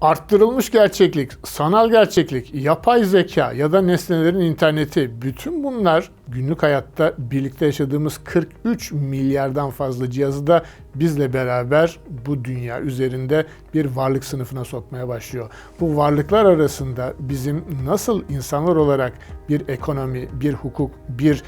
Arttırılmış gerçeklik, sanal gerçeklik, yapay zeka ya da nesnelerin interneti bütün bunlar günlük hayatta birlikte yaşadığımız 43 milyardan fazla cihazı da bizle beraber bu dünya üzerinde bir varlık sınıfına sokmaya başlıyor. Bu varlıklar arasında bizim nasıl insanlar olarak bir ekonomi, bir hukuk, bir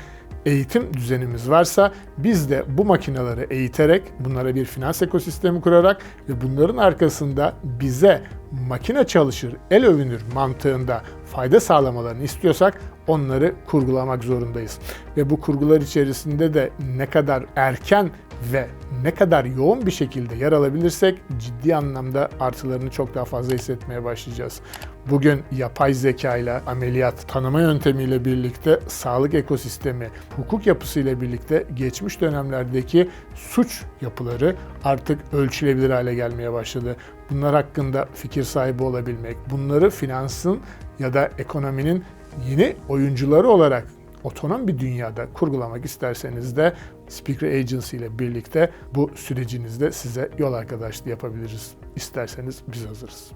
eğitim düzenimiz varsa biz de bu makineleri eğiterek bunlara bir finans ekosistemi kurarak ve bunların arkasında bize makine çalışır, el övünür mantığında fayda sağlamalarını istiyorsak onları kurgulamak zorundayız. Ve bu kurgular içerisinde de ne kadar erken ve ne kadar yoğun bir şekilde yer alabilirsek ciddi anlamda artılarını çok daha fazla hissetmeye başlayacağız. Bugün yapay zeka ile ameliyat tanıma yöntemiyle birlikte sağlık ekosistemi, hukuk yapısıyla birlikte geçmiş dönemlerdeki suç yapıları artık ölçülebilir hale gelmeye başladı. Bunlar hakkında fikir sahibi olabilmek, bunları finansın ya da ekonominin yeni oyuncuları olarak otonom bir dünyada kurgulamak isterseniz de Speaker Agency ile birlikte bu sürecinizde size yol arkadaşlığı yapabiliriz. İsterseniz biz hazırız.